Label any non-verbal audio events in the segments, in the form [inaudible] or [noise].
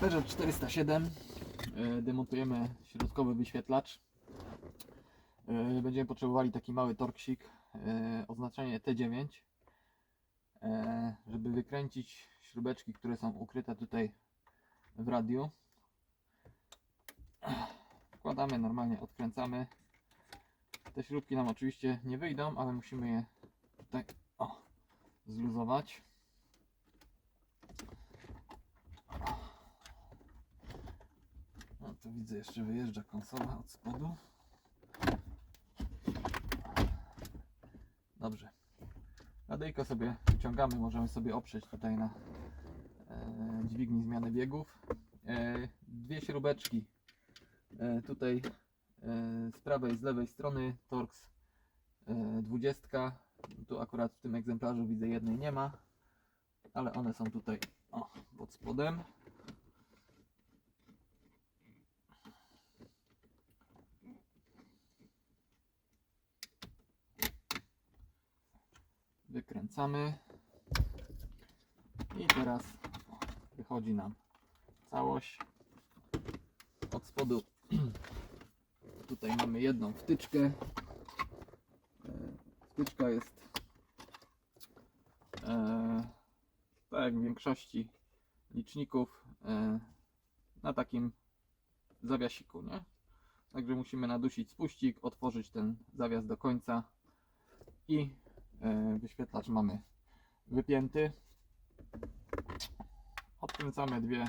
Peugeot 407 e, demontujemy środkowy wyświetlacz. E, Będziemy potrzebowali taki mały torksik, e, oznaczenie T9, e, żeby wykręcić śrubeczki, które są ukryte tutaj w radiu. Wkładamy normalnie, odkręcamy. Te śrubki nam oczywiście nie wyjdą, ale musimy je tutaj o, zluzować. To widzę jeszcze wyjeżdża konsola od spodu. Dobrze. Radyjko sobie wyciągamy, możemy sobie oprzeć tutaj na e, dźwigni zmiany biegów. E, dwie śrubeczki e, tutaj e, z prawej z lewej strony Torx e, 20. Tu akurat w tym egzemplarzu widzę jednej nie ma, ale one są tutaj o, pod spodem. Wykręcamy i teraz wychodzi nam całość od spodu. [clears throat] Tutaj mamy jedną wtyczkę. E, wtyczka jest e, tak jak w większości liczników e, na takim zawiasiku nie? także musimy nadusić spuścik otworzyć ten zawias do końca i wyświetlacz mamy wypięty. Odkręcamy dwie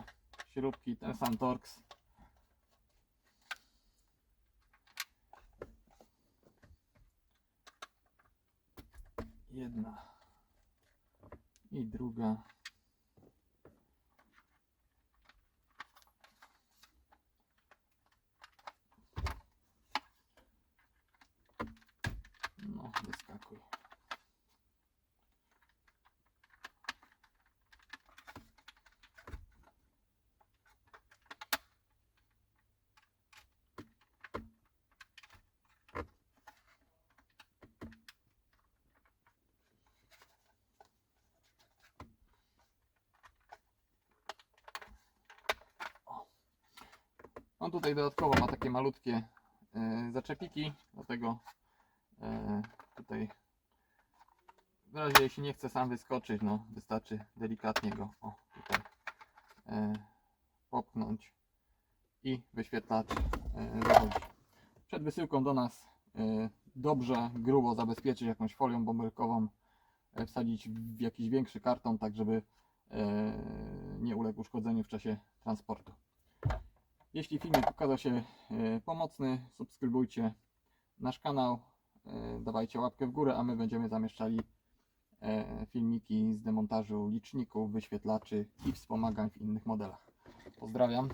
śrubki, ten sam Torx. Jedna i druga. No, wyskakuj. On tutaj dodatkowo ma takie malutkie e, zaczepiki, dlatego e, tutaj w razie jeśli nie chce sam wyskoczyć, no wystarczy delikatnie go o, tutaj e, popchnąć i wyświetlacz wychodzi. Przed wysyłką do nas dobrze grubo zabezpieczyć jakąś folią bąbelkową, wsadzić w jakiś większy karton, tak żeby nie uległ uszkodzeniu w czasie transportu. Jeśli filmik okazał się e, pomocny, subskrybujcie nasz kanał, e, dawajcie łapkę w górę, a my będziemy zamieszczali e, filmiki z demontażu liczników, wyświetlaczy i wspomagań w innych modelach. Pozdrawiam.